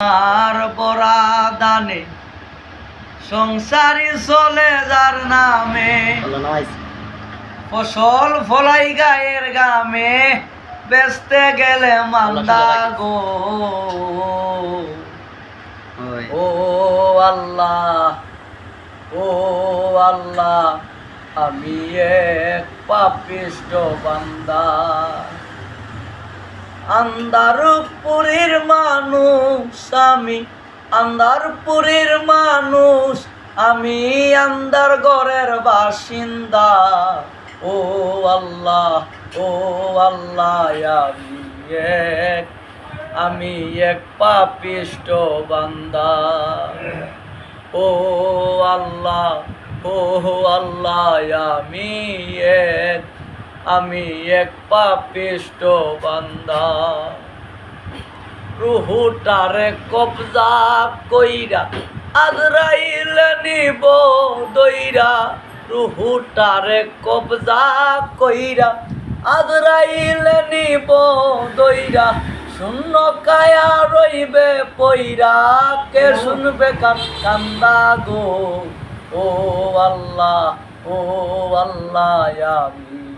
আর বরা দানে সংসারী চলে যার নামে। ফসল ফলাই গায়ের গামে বেচতে গেলে মালদা গো। ও আল্লাহ ও আল্লাহ আমি এক পাপিষ্ট বান্দা। আন্দারপুরের মানুষ আমি, আন্দারপুরের মানুষ আমি আন্দার ঘরের বাসিন্দা। ও আল্লাহ ও আল্লাহ, আমি এক আমি এক পাপিষ্ট বান্দা। ও আল্লাহ ও আল্লাহ, আমি এক আমি এক পাপিষ্ট বান্দা। রুহুটারে কবজা কইরা, আজরাইল নিব দইরা। রুহুটারে কবজা কইরা, আজরাইল নিব দইরা। শূন্য কায়া রইবে পইরা, কে শুনবে কান কান্দা গো? ও আল্লাহ ও আল্লাহ আমি